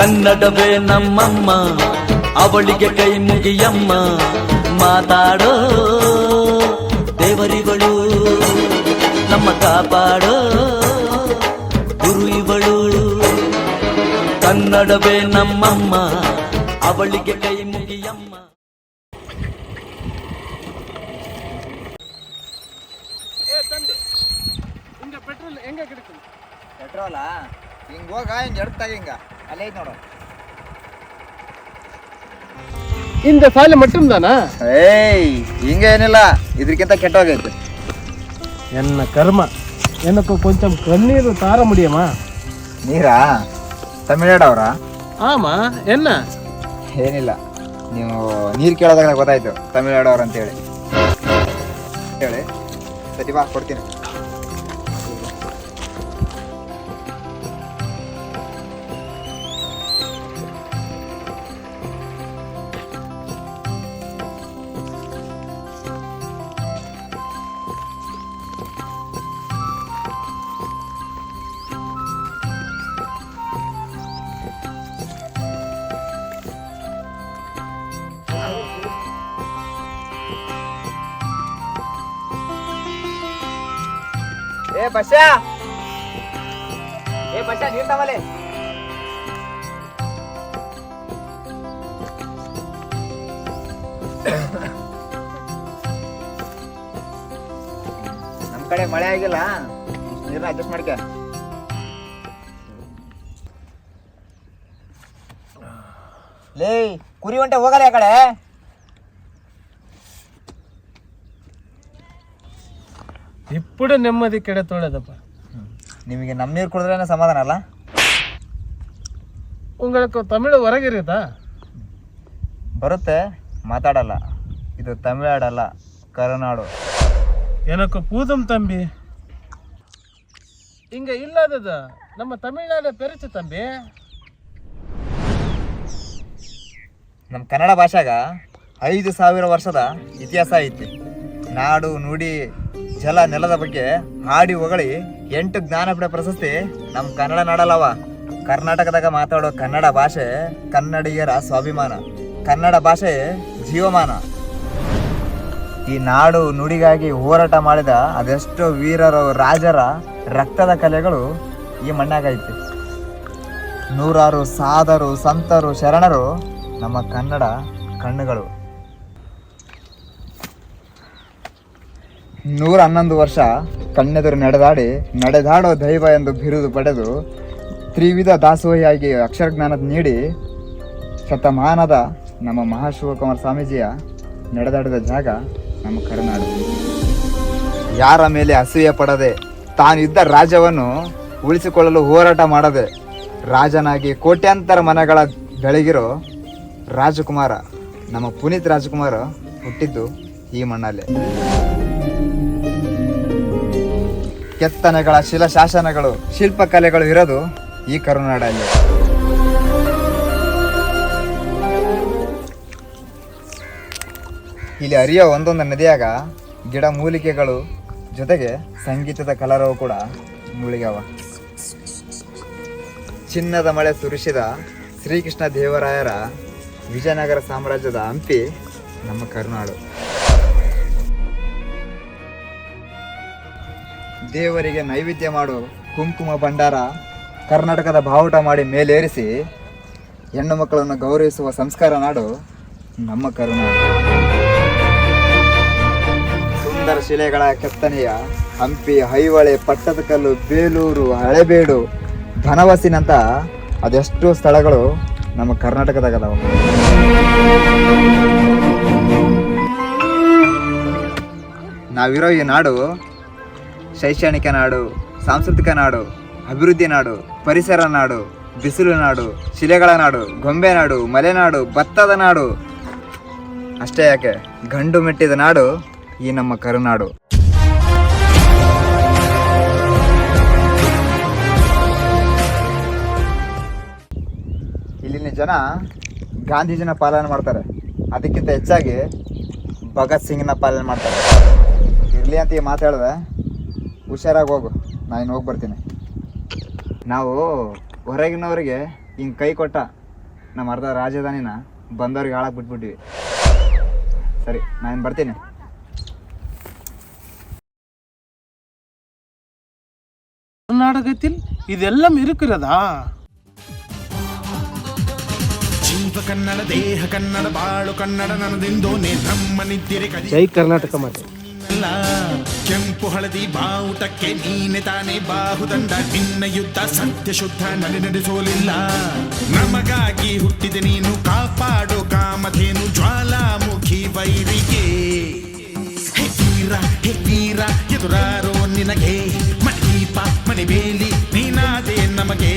ಕನ್ನಡವೇ ನಮ್ಮಮ್ಮ ಅವಳಿಗೆ ಕೈ ಮುಗಿಯಮ್ಮ. ಮಾತಾಡೋ ದೇವರಿಗಳು ನಮ್ಮ ಕಾಪಾಡೋ ಗುರು ಇವಳು ಕನ್ನಡವೇ ನಮ್ಮಮ್ಮ ಅವಳಿಗೆ ಕೈ ಮುಗಿಯಮ್ಮ. ಪೆಟ್ರೋಲಾ ಹಿಂಗ ಹೋಗ ಹಿಂಗ ಎಡ್ತಾಗ ಹಿಂಗ ಅಲ್ಲೇ ಐತ್ ನೋಡು இந்த சாலை மட்டும்தானா ಏಯ್ ಹಿಂಗ ಏನಿಲ್ಲ ಇದಕ್ಕಿಂತ ಕೆಟ್ಟೋಗೈತೆ என்ன கர்ம எனக்கு கொஞ்சம் கண்ணீர் தார முடியுமா ನೀರಾ ತಮಿಳ್ನಾಡು ಅವರ ஆமா என்ன ಏನಿಲ್ಲ ನೀವು ನೀರು ಕೇಳೋದಾಗ ನಂಗ್ ಗೊತ್ತಾಯ್ತು ತಮಿಳ್ನಾಡು ಅವ್ರು ಅಂತೇಳಿ ಹೇಳಿ ಸರಿ ಬಾ ಕೊಡ್ತೀನಿ ಏ ಬಸ್ಯಾ. ಏ ಬಸ್ಯಾ, ನೀರ್ ತವಲೆ ನಮ್ ಕಡೆ ಮಳೆ ಆಗಿಲ್ಲ, ನೀರ್ನ ಅಡ್ಜಸ್ಟ್ ಮಾಡ್ಕ. ಲೇ, ಕುರಿ ಹೊಂಟೆ ಹೋಗಲ್ಲ ಆ ಕಡೆ. ఇప్పుడు నెమ్మది கிடைத்தோடதப்பா ನಿಮಗೆ ನಮ್ಮ ನೀರು ಕುಡಿದ್ರೆ ಸಮಾಧಾನ ಅಲ್ಲ உங்களுக்கு தமிழ் ಹೊರಗಿರುತ್ತಾ ಬರುತ್ತೆ ಮಾತಾಡಲ್ಲ ಇದು ತಮಿಳ್ನಾಡಲ್ಲ ಕರುನಾಡು எனக்கு பூதம் தம்பி இங்க இல்லாதது நம்ம தமிழ்நாடு பெருச்சு தம்பಿ ನಮ್ಮ ಕನ್ನಡ ಭಾಷಾಗ ಐದು ಸಾವಿರ ವರ್ಷದ ಇತಿಹಾಸ ಐತಿ ನಾಡು ನುಡಿ ಜಲ ನೆಲದ ಬಗ್ಗೆ ಹಾಡಿ ಹೊಗಳಿ ಎಂಟು ಜ್ಞಾನಪೀಠ ಪ್ರಶಸ್ತಿ ನಮ್ಮ ಕನ್ನಡ ನಾಡಲ್ಲವ. ಕರ್ನಾಟಕದಾಗ ಮಾತಾಡೋ ಕನ್ನಡ ಭಾಷೆ ಕನ್ನಡಿಗರ ಸ್ವಾಭಿಮಾನ. ಕನ್ನಡ ಭಾಷೆ ಜೀವಮಾನ. ಈ ನಾಡು ನುಡಿಗಾಗಿ ಹೋರಾಟ ಮಾಡಿದ ಅದೆಷ್ಟೋ ವೀರರು ರಾಜರ ರಕ್ತದ ಕಲೆಗಳು ಈ ಮಣ್ಣಾಗ ಐತಿ. ನೂರಾರು ಸಾಧರು ಸಂತರು, ಶರಣರು ನಮ್ಮ ಕನ್ನಡ ಕಣ್ಣುಗಳು. ನೂರ ಹನ್ನೊಂದು ವರ್ಷ ಕಣ್ಣೆದುರು ನಡೆದಾಡಿ, ನಡೆದಾಡೋ ದೈವ ಎಂದು ಬಿರುದು ಪಡೆದು ತ್ರಿವಿಧ ದಾಸೋಹಿಯಾಗಿ ಅಕ್ಷರಜ್ಞಾನ ನೀಡಿ ಶತಮಾನದ ನಮ್ಮ ಮಹಾಶಿವಕುಮಾರ ಸ್ವಾಮೀಜಿಯ ನಡೆದಾಡಿದ ಜಾಗ ನಮ್ಮ ಕರುನಾಡು. ಯಾರ ಮೇಲೆ ಅಸೂಯೆ ಪಡದೆ ತಾನಿದ್ದ ರಾಜ್ಯವನ್ನು ಉಳಿಸಿಕೊಳ್ಳಲು ಹೋರಾಟ ಮಾಡದೆ ರಾಜನಾಗಿ ಕೋಟ್ಯಾಂತರ ಮನೆಗಳ ಬೆಳಗಿರೋ ರಾಜಕುಮಾರ, ನಮ್ಮ ಪುನೀತ್ ರಾಜಕುಮಾರ ಹುಟ್ಟಿದ್ದು ಈ ಮಣ್ಣಲ್ಲೇ. ಕೆತ್ತನೆಗಳ ಶಿಲಾಶಾಸನಗಳು ಶಿಲ್ಪಕಲೆಗಳು ಇರೋದು ಈ ಕರುನಾಡಲ್ಲಿ. ಇಲ್ಲಿ ಹರಿಯೋ ಒಂದೊಂದು ನದಿಯಾಗ ಗಿಡ ಮೂಲಿಕೆಗಳು ಜೊತೆಗೆ ಸಂಗೀತದ ಕಲರವು ಕೂಡ ಮುಳುಗ್ಯಾವ. ಚಿನ್ನದ ಮಳೆ ಸುರಿಸಿದ ಶ್ರೀಕೃಷ್ಣ ದೇವರಾಯರ ವಿಜಯನಗರ ಸಾಮ್ರಾಜ್ಯದ ಹಂಪಿ ನಮ್ಮ ಕರುನಾಡು. ದೇವರಿಗೆ ನೈವೇದ್ಯ ಮಾಡು. ಕುಂಕುಮ ಭಂಡಾರ, ಕರ್ನಾಟಕದ ಬಾವುಟ ಮಾಡಿ ಮೇಲೇರಿಸಿ, ಹೆಣ್ಣು ಮಕ್ಕಳನ್ನು ಗೌರವಿಸುವ ಸಂಸ್ಕಾರ ನಾಡು ನಮ್ಮ ಕರುನಾಡು ಸುಂದರ ಶಿಲೆಗಳ ಕೆತ್ತನೆಯ ಹಂಪಿ ಐಹೊಳೆ ಪಟ್ಟದಕಲ್ಲು ಬೇಲೂರು, ಹಳೆಬೇಡು, ಧನವಸಿನಂತ ಅದೆಷ್ಟೋ ಸ್ಥಳಗಳು ನಮ್ಮ ಕರ್ನಾಟಕದಾಗ ಅದಾವ ನಾವಿರೋ ಈ ನಾಡು ಶೈಕ್ಷಣಿಕ ನಾಡು, ಸಾಂಸ್ಕೃತಿಕ ನಾಡು, ಅಭಿವೃದ್ಧಿ ನಾಡು, ಪರಿಸರ ನಾಡು, ಬಿಸಿಲು ನಾಡು, ಶಿಲೆಗಳ ನಾಡು, ಗೊಂಬೆ ನಾಡು ಮಲೆನಾಡು ಭತ್ತದ ನಾಡು. ಅಷ್ಟೇ ಯಾಕೆ? ಗಂಡು ಮೆಟ್ಟಿದ ನಾಡು ಈ ನಮ್ಮ ಕರುನಾಡು. ಇಲ್ಲಿನ ಜನ ಗಾಂಧೀಜಿನ ಪಾಲನೆ ಮಾಡ್ತಾರೆ. ಅದಕ್ಕಿಂತ ಹೆಚ್ಚಾಗಿ ಭಗತ್ ಸಿಂಗ್ನ ಪಾಲನೆ ಮಾಡ್ತಾರೆ. ಇರಲಿ ಅಂತ ಈ ಮಾತು ಹೇಳಿದೆ. ಹುಷಾರಾಗಿ ಹೋಗು ನಾನು ಹೋಗಿ ಬರ್ತೀನಿ ನಾವು ಹೊರಗಿನವರಿಗೆ ಹಿಂಗೆ ಕೈ ಕೊಟ್ಟ ನಮ್ಮ ಅರ್ಧ ರಾಜಧಾನಿನ ಬಂದವ್ರಿಗೆ ಹಾಳಾಗಿ ಬಿಟ್ಬಿಟ್ಟಿವಿ ಸರಿ ನಾನು ಬರ್ತೀನಿ கர்நாடகத்தில் இதெல்லாம் இருக்கிறதா ಜೀವ ಕನ್ನಡ ದೇಹ ಕನ್ನಡ ಬಾಳು ಕನ್ನಡ ನನದೆಂದೋನೆ ನಮ್ಮ ನಿದ್ದಿರೆ ಕದಿ ಜೈ ಕರ್ನಾಟಕ ಮಾತೆ ಅಲ್ಲ. ಕೆಂಪು ಹಳದಿ ಬಾವುಟಕ್ಕೆ ನೀನೆ ತಾನೆ ಬಾಹುದಂಡ. ನಿನ್ನ ಯುದ್ಧ ಸತ್ಯ ಶುದ್ಧ ನಡೆ ನಡೆಸೋಲಿಲ್ಲ. ನಮಗಾಗಿ ಹುಟ್ಟಿದೆ ನೀನು ಕಾಪಾಡು ಕಾಮಧೇನು ಜ್ವಾಲಾಮುಖಿ ವೈರಿಗೆ ಹೇ ವೀರ, ಹೇ ನಿನಗೆ ಎದುರಾರೋ ನಿನಗೆ. ಮಣಿ ಬೇಲಿ, ನೀನಾದೆ ನಮಗೆ.